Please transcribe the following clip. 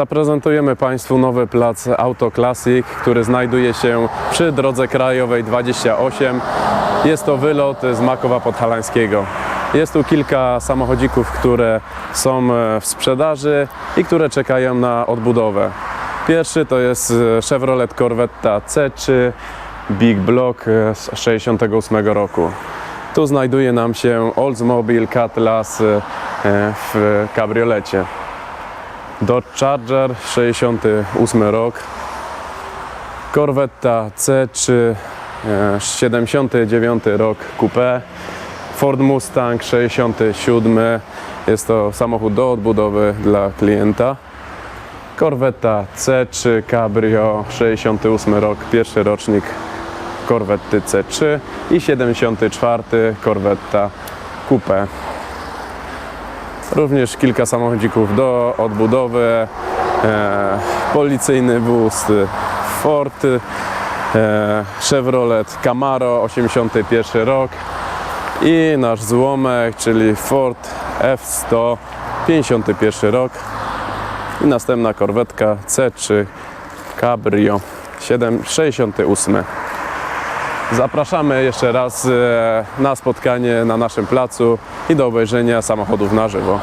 Zaprezentujemy Państwu nowy plac Auto Classic, który znajduje się przy drodze krajowej 28. Jest to wylot z Makowa Podhalańskiego. Jest tu kilka samochodzików, które są e, w sprzedaży i które czekają na odbudowę. Pierwszy to jest e, Chevrolet Corvetta C3 Big Block e, z 68 roku. Tu znajduje nam się Oldsmobile Cutlass w kabriolecie. Dodge Charger 68 rok. Corvetta C3 e, 79 rok Coupe. Ford Mustang 67 jest to samochód do odbudowy dla klienta. Corvetta C3 Cabrio 68 rok. Pierwszy rocznik Corvetty C3 i 74 Corvetta Coupe Również kilka samochodzików do odbudowy, e, policyjny wóz e, Ford, e, Chevrolet Camaro 81 rok. I nasz złomek, czyli Ford F100 51 rok. I następna korwetka C3 Cabrio 7, 68. Zapraszamy jeszcze raz e, na spotkanie na naszym placu i do obejrzenia samochodów na żywo.